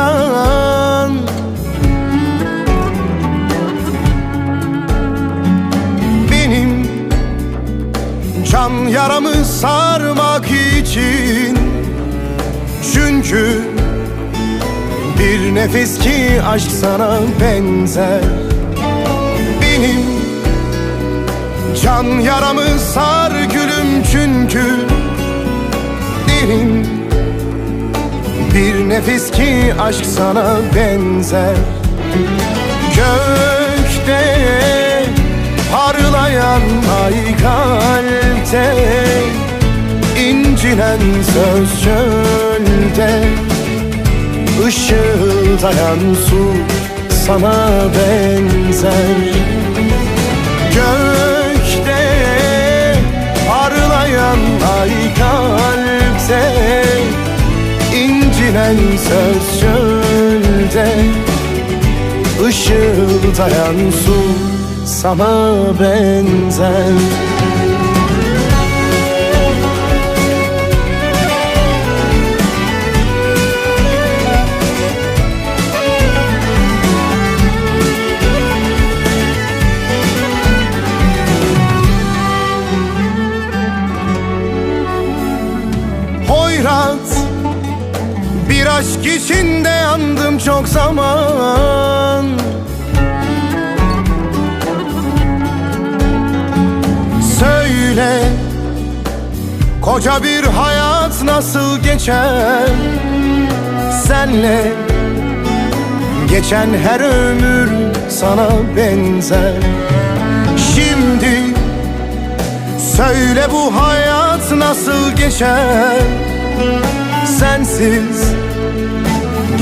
insan Benim can yaramı sarmak için. Çünkü bir nefes ki aşk sana benzer. Benim can yaramı sar gülüm bir nefes ki aşk sana benzer. Gökte parlayan ay kalpte incinen söz çölde. Işıldayan su sana benzer söz çölde Işıldayan su sana benzer. Hoyrat Bir aşk içinde yandım çok zaman. Söyle Koca bir hayat nasıl geçer? Senle Geçen her ömür sana benzer. Şimdi Söyle bu hayat nasıl geçer? Sensiz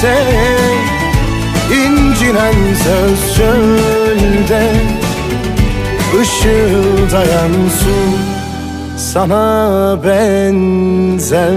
kalpte incinen söz çölde Işıldayan su sana benzer